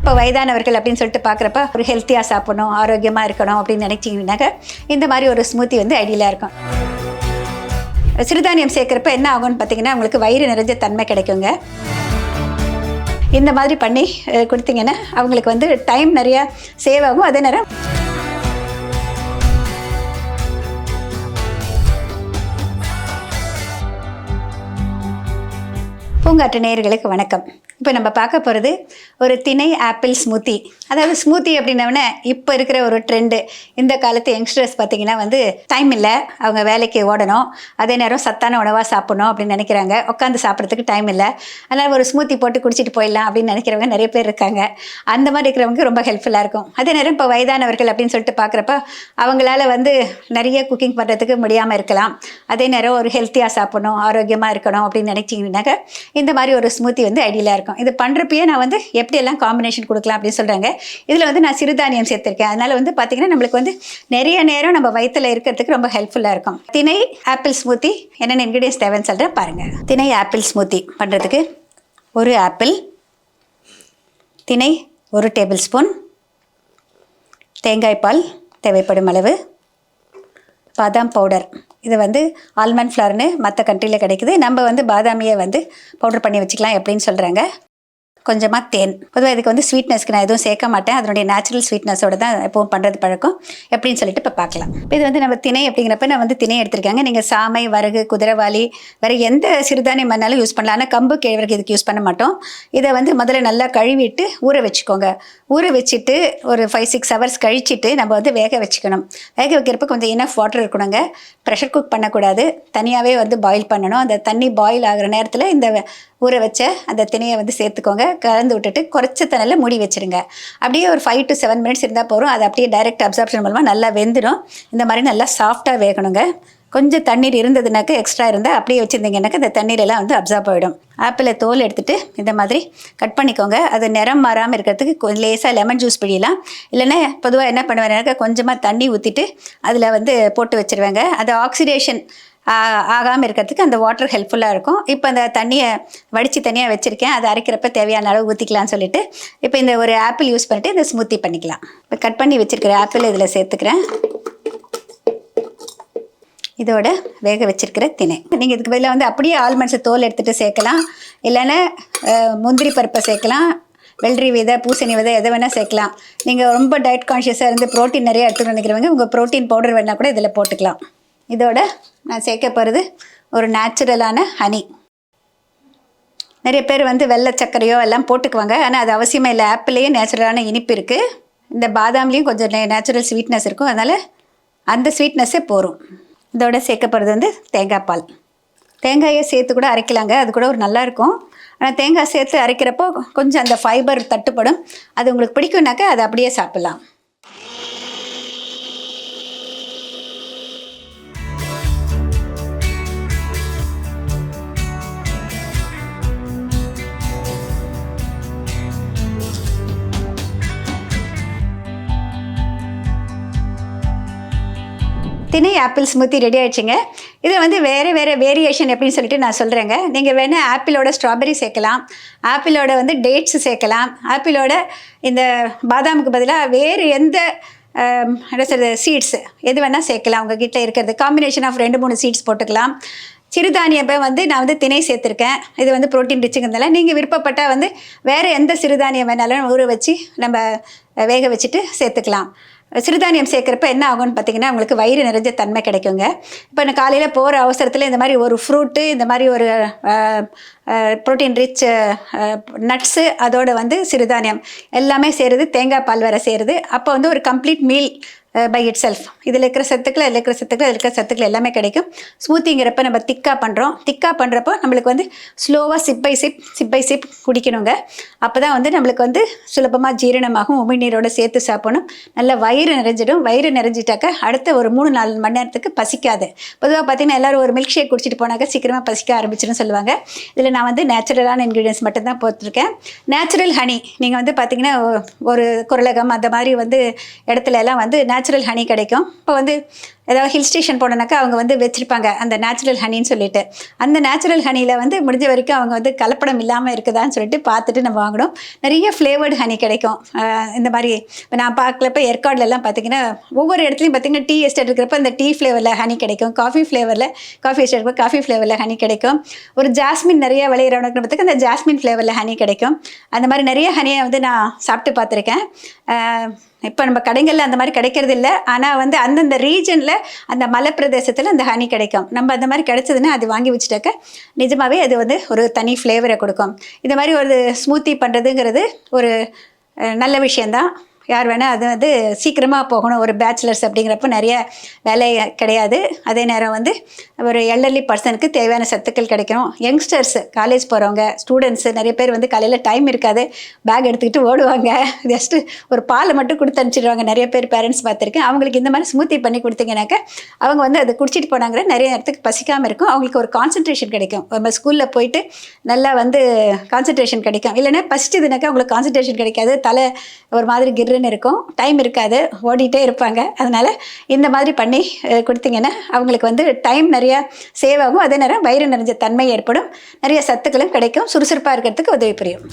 இப்போ வயதானவர்கள் அப்படின்னு சொல்லிட்டு பார்க்குறப்ப ஒரு ஹெல்த்தியாக சாப்பிடணும் ஆரோக்கியமாக இருக்கணும் அப்படின்னு நினைச்சீங்கன்னாக்க இந்த மாதிரி ஒரு ஸ்மூத்தி வந்து ஐடியலாக இருக்கும். சிறுதானியம் சேர்க்குறப்ப என்ன ஆகும்னு பார்த்தீங்கன்னா உங்களுக்கு வயிறு நிறைஞ்ச தன்மை கிடைக்குங்க. இந்த மாதிரி பண்ணி கொடுத்தீங்கன்னா அவங்களுக்கு வந்து டைம் நிறையா சேவ் ஆகும். அதே நேரம் பூங்காற்று நேயர்களுக்கு வணக்கம். இப்போ நம்ம பார்க்க போகிறது ஒரு திணை ஆப்பிள் ஸ்மூத்தி. அதாவது ஸ்மூத்தி அப்படின்னவனே இப்போ இருக்கிற ஒரு ட்ரெண்டு இந்த காலத்து யங்ஸ்டர்ஸ் பார்த்தீங்கன்னா வந்து டைம் இல்லை. அவங்க வேலைக்கு ஓடணும். அதே நேரம் சத்தான உணவாக சாப்பிடணும் அப்படின்னு நினைக்கிறாங்க. உட்காந்து சாப்பிட்றதுக்கு டைம் இல்லை. அதனால் ஒரு ஸ்மூத்தி போட்டு குடிச்சிட்டு போயிடலாம் அப்படின்னு நினைக்கிறவங்க நிறைய பேர் இருக்காங்க. அந்த மாதிரி இருக்கிறவங்க ரொம்ப ஹெல்ப்ஃபுல்லாக இருக்கும். அதே நேரம் இப்போ வயதானவர்கள் அப்படின்னு சொல்லிட்டு பார்க்குறப்ப அவங்களால வந்து நிறைய குக்கிங் பண்ணுறதுக்கு முடியாமல் இருக்கலாம். அதே நேரம் ஒரு ஹெல்த்தியாக சாப்பிடணும் ஆரோக்கியமாக இருக்கணும் அப்படின்னு நினச்சிங்கன்னாக்க இந்த மாதிரி ஒரு ஸ்மூத்தி வந்து ஐடியலாக இருக்கும். இது பண்ணுறப்பயே நான் வந்து எப்படியெல்லாம் காம்பினேஷன் கொடுக்கலாம் அப்படின்னு சொல்கிறாங்க இதில் வந்து நான் சிறுதானியம் சேர்த்துருக்கேன். அதனால் வந்து பார்த்திங்கன்னா நம்மளுக்கு வந்து நிறைய நேரம் நம்ம வயிற்றில் இருக்கிறதுக்கு ரொம்ப ஹெல்ப்ஃபுல்லாக இருக்கும். திணை ஆப்பிள் ஸ்மூத்தி என்னென்ன இன்க்ரீடியன்ஸ் தேவைன்னு சொல்கிறேன் பாருங்கள் திணை ஆப்பிள் ஸ்மூத்தி பண்ணுறதுக்கு ஒரு ஆப்பிள் திணை ஒரு டேபிள் ஸ்பூன் தேங்காய் பால் தேவைப்படும் அளவு பாதாம் பவுடர் இது வந்து ஆல்மண்ட் ஃப்ளவர்னு மற்ற கண்ட்ரியில் கிடைக்குது. நம்ம வந்து பாதாமியை வந்து பவுடர் பண்ணி வச்சுக்கலாம் எப்படின்னு சொல்கிறாங்க கொஞ்சமாக தேன். பொதுவாக இதுக்கு வந்து ஸ்வீட்னஸ்க்கு நான் எதுவும் சேர்க்க மாட்டேன். அதனுடைய நேச்சுரல் ஸ்வீட்னஸோட தான் எப்பவும் பண்ணுறது பழக்கம். எப்படின்னு சொல்லிட்டு இப்போ பார்க்கலாம் இப்போ இது வந்து நம்ம திணை அப்படிங்கிறப்ப நான் வந்து திணை எடுத்திருக்காங்க. நீங்கள் சாமை வரகு குதிரைவாளி வேறு எந்த சிறுதானியம் வேணாலும் யூஸ் பண்ணலாம். ஆனால் கம்பு கேழ்வரகு இதுக்கு யூஸ் பண்ண மாட்டோம். இதை வந்து முதல்ல நல்லா கழுவிட்டு ஊற வச்சுக்கோங்க. ஊற வச்சுட்டு ஒரு ஃபைவ் சிக்ஸ் ஹவர்ஸ் கழிச்சிட்டு நம்ம வந்து வேக வச்சுக்கணும். வேக வைக்கிறப்ப கொஞ்சம் இனஃப் வாட்டர் இருக்கணுங்க. ப்ரெஷர் குக் பண்ணக்கூடாது. தனியாகவே வந்து பாயில் பண்ணணும். அந்த தண்ணி பாயில் ஆகிற நேரத்தில் இந்த ஊற வச்ச அந்த திணையை வந்து சேர்த்துக்கோங்க. கலந்து விட்டுட்டு குறைச்ச தண்ணியில் மூடி வச்சிருங்க. அப்படியே ஒரு ஃபைவ் டு செவன் மினிட்ஸ் இருந்தால் போதும். அது அப்படியே டைரெக்ட் அப்சார்ப்ஷன் மூலமாக நல்லா வெந்துடும். இந்த மாதிரி நல்லா சாஃப்டாக வேகணுங்க. கொஞ்சம் தண்ணீர் இருந்ததுனாக்க எக்ஸ்ட்ரா இருந்தால் அப்படியே வச்சுருந்தீங்கன்னாக்க இந்த தண்ணீரெல்லாம் வந்து அப்சார்ப் ஆகிடும் ஆப்பிளை தோல் எடுத்துகிட்டு இந்த மாதிரி கட் பண்ணிக்கோங்க. அது நிறம் மாறாமல் இருக்கிறதுக்கு கொஞ்சம் லேசாக லெமன் ஜூஸ் பிடிலாம் இல்லைன்னா பொதுவாக என்ன பண்ணுவேன்னாக்கா கொஞ்சமாக தண்ணி ஊற்றிட்டு அதில் வந்து போட்டு வச்சுருவேங்க. அது ஆக்சிடேஷன் ஆகாமல் இருக்கிறதுக்கு அந்த வாட்டர் ஹெல்ப்ஃபுல்லாக இருக்கும். இப்போ அந்த தண்ணியை வடித்து தனியாக வச்சுருக்கேன். அதை அரைக்கிறப்ப தேவையான அளவு ஊற்றிக்கலாம்னு சொல்லிட்டு இப்போ இந்த ஒரு ஆப்பிள் யூஸ் பண்ணிட்டு இந்த ஸ்மூத்தி பண்ணிக்கலாம். இப்போ கட் பண்ணி வச்சுருக்கிற ஆப்பிள் இதில் சேர்த்துக்கிறேன். இதோட வேக வச்சிருக்கிற திணை. நீங்கள் இதுக்கு பதிலாக வந்து அப்படியே ஆல்மண்ட்ஸை தோல் எடுத்துகிட்டு சேர்க்கலாம். இல்லைன்னா முந்திரி பருப்பை சேர்க்கலாம். வெள்ளரி விதை பூசணி விதை எதை வேணால் சேர்க்கலாம். நீங்கள் ரொம்ப டயட் கான்ஷியஸாக இருந்து ப்ரோட்டீன் நிறைய எடுத்துக்கணும் நினைக்கிறவங்க உங்கள் ப்ரோட்டீன் பவுடர் வேணால் கூட இதில் போட்டுக்கலாம். இதோட நான் சேர்க்க போகிறது ஒரு நேச்சுரலான ஹனி நிறைய பேர் வந்து வெள்ளை சர்க்கரையோ எல்லாம் போட்டுக்குவாங்க. ஆனால் அது அவசியமே இல்லை. ஆப்பிள்லேயும் நேச்சுரலான இனிப்பு இருக்குது இந்த பாதாம்லேயும் கொஞ்சம் நேச்சுரல் ஸ்வீட்னஸ் இருக்கும். அதனால் அந்த ஸ்வீட்னஸ்ஸே போகும் இதோட சேர்க்க போகிறது வந்து தேங்காய் பால். தேங்காயை சேர்த்து கூட அரைக்கலாங்க. அது கூட ஒரு நல்லாயிருக்கும் ஆனால் தேங்காய் சேர்த்து அரைக்கிறப்போ கொஞ்சம் அந்த ஃபைபர் தட்டுப்படும். அது உங்களுக்கு பிடிக்கும்னாக்கா அதை அப்படியே சாப்பிட்லாம். தினை ஆப்பிள் ஸ்மூத்தி ரெடி ஆயிடுச்சுங்க. இது வந்து வேறு வேறு வேரியேஷன் எப்படின்னு சொல்லிட்டு நான் சொல்கிறேங்க நீங்கள் வேணால் ஆப்பிளோட ஸ்ட்ராபெரி சேர்க்கலாம். ஆப்பிளோட வந்து டேட்ஸ் சேர்க்கலாம். ஆப்பிளோட இந்த பாதாமுக்கு பதிலாக வேறு எந்த என்ன சொல்கிறது சீட்ஸ் எது வேணால் சேர்க்கலாம். உங்கள் கிட்டே இருக்கிறது காம்பினேஷன் ஆஃப் ரெண்டு மூணு சீட்ஸ் போட்டுக்கலாம். சிறுதானியப்பை வந்து நான் வந்து திணை சேர்த்துருக்கேன். இது வந்து ப்ரோட்டீன் ரிச்சுங்கிறதுனால நீங்கள் விருப்பப்பட்டால் வந்து வேறு எந்த சிறுதானியம் வேணாலும் ஊற வச்சு நம்ம வேக வச்சுட்டு சேர்த்துக்கலாம். சிறுதானியம் சேர்க்குறப்ப என்ன ஆகும்னு பார்த்தீங்கன்னா உங்களுக்கு வயிறு நிறைஞ்ச தன்மை கிடைக்குங்க. இப்போ நான் காலையில் போகிற அவசரத்தில் இந்த மாதிரி ஒரு ஃப்ரூட்டு இந்த மாதிரி ஒரு ப்ரோட்டீன் ரிச் நட்ஸு அதோட வந்து சிறுதானியம் எல்லாமே சேருது. தேங்காய் பால் வேறு சேருது. அப்போ வந்து ஒரு complete meal by itself இதில் இருக்கிற சத்துக்கள் அதில் இருக்கிற சத்துக்கள் அதில் இருக்கிற சத்துக்கள் எல்லாமே கிடைக்கும். ஸ்மூத்திங்கிறப்ப நம்ம திக்காக பண்ணுறோம் திக்காக பண்ணுறப்போ நம்மளுக்கு வந்து ஸ்லோவாக sip by sip sip by sip குடிக்கணுங்க. அப்போ தான் வந்து நம்மளுக்கு வந்து சுலபமாக ஜீரணமாகும். உமிழ்நீரோட சேர்த்து சாப்பிடணும். நல்லா வயிறு நிறைஞ்சிடும். வயிறு நிறைஞ்சிட்டாக்க அடுத்த ஒரு மூணு நாலு மணி நேரத்துக்கு பசிக்காது. பொதுவாக பார்த்தீங்கன்னா எல்லாரும் ஒரு மில்க் ஷேக் குடிச்சிட்டு போனாக்க சீக்கிரமாக பசிக்க ஆரம்பிச்சிடும் சொல்லுவாங்க. இதில் நான் வந்து நேச்சுரலான இன்க்ரீடியன்ஸ் மட்டும்தான் போட்டிருக்கேன். நேச்சுரல் ஹனி நீங்கள் வந்து பார்த்தீங்கன்னா ஒரு குரலகம் அந்த மாதிரி வந்து இடத்துல எல்லாம் வந்து நேச்சுரல் ஹனி கிடைக்கும். இப்போ வந்து ஏதாவது ஹில் ஸ்டேஷன் போனோன்னாக்கா அவங்க வந்து வச்சுருப்பாங்க. அந்த நேச்சுரல் ஹனின்னு சொல்லிட்டு. அந்த நேச்சுரல் ஹனியில் வந்து முடிஞ்ச வரைக்கும் அவங்க வந்து கலப்படம் இல்லாமல் இருக்குதான்னு சொல்லிட்டு பார்த்துட்டு நம்ம வாங்கணும். நிறைய ஃப்ளேவர்டு ஹனி கிடைக்கும். இந்த மாதிரி இப்போ நான் பார்க்கலப்ப ஏற்காடுலலாம் பார்த்தீங்கன்னா ஒவ்வொரு இடத்துலையும் பார்த்தீங்கன்னா டீ எஸ்டேட் இருக்கிறப்ப அந்த டீ ஃப்ளேவரில் ஹனி கிடைக்கும். காஃபி ஃப்ளேவரில் காஃபி எஸ்டேட் காஃபி ஃப்ளேவரில் ஹனி கிடைக்கும். ஒரு ஜாஸ்மின் நிறைய விளையிறவனுக்கு பார்த்துக்க அந்த ஜாஸ்மின் ஃப்ளேவரில் ஹனி கிடைக்கும். அந்த மாதிரி நிறைய ஹனியை வந்து நான் சாப்பிட்டு பார்த்துருக்கேன். இப்போ நம்ம கடைகளில் அந்த மாதிரி கிடைக்கிறது இல்லை ஆனால் வந்து அந்தந்த ரீஜனில் அந்த மலை பிரதேசத்தில் அந்த ஹனி கிடைக்கும். நம்ம அந்த மாதிரி கிடைச்சதுன்னா அது வாங்கி வச்சுட்டாக்க நிஜமாகவே அது வந்து ஒரு தனி ஃப்ளேவரை கொடுக்கும். இந்த மாதிரி ஒரு ஸ்மூத்தி பண்ணுறதுங்கிறது ஒரு நல்ல விஷயந்தான் யார் வேணால் அது வந்து சீக்கிரமாக போகணும். ஒரு பேச்சுலர்ஸ் அப்படிங்கிறப்ப நிறைய வேலை கிடையாது. அதே நேரம் வந்து ஒரு எல்டர்லி பர்சனுக்கு தேவையான சத்துக்கள் கிடைக்கும் யங்ஸ்டர்ஸ் காலேஜ் போகிறவங்க ஸ்டூடெண்ட்ஸு நிறைய பேர் வந்து காலையில் டைம் இருக்காது. பேக் எடுத்துக்கிட்டு ஓடுவாங்க. ஜஸ்ட்டு ஒரு பாலை மட்டும் கொடுத்து அனுப்பிச்சிடுவாங்க. நிறைய பேர் பேரண்ட்ஸ் பார்த்துருக்கேன் அவங்களுக்கு இந்த மாதிரி ஸ்மூத்தி பண்ணி கொடுத்தீங்கன்னாக்க அவங்க வந்து அதை குடிச்சிட்டு போனாங்கிற நிறைய நேரத்துக்கு பசிக்காமல் இருக்கும். அவங்களுக்கு ஒரு கான்சன்ட்ரேஷன் கிடைக்கும். நம்ம ஸ்கூலில் போயிட்டு நல்லா வந்து கான்சன்ட்ரேஷன் கிடைக்கும். இல்லைன்னா பசிச்சதுனாக்கா அவங்களுக்கு கான்சன்ட்ரேஷன் கிடைக்காது. தலை ஒரு மாதிரி கிர்ருன்னு இருக்கும். டைம் இருக்காது. ஓடிட்டே இருப்பாங்க. அதனால் இந்த மாதிரி பண்ணி கொடுத்தீங்கன்னா அவங்களுக்கு வந்து டைம் நிறையா சேவ் ஆகும். அதே நேரம் வயிறு நிறைஞ்ச தன்மை ஏற்படும். நிறைய சத்துக்களும் கிடைக்கும். சுறுசுறுப்பாக இருக்கிறதுக்கு உதவி புரியும்.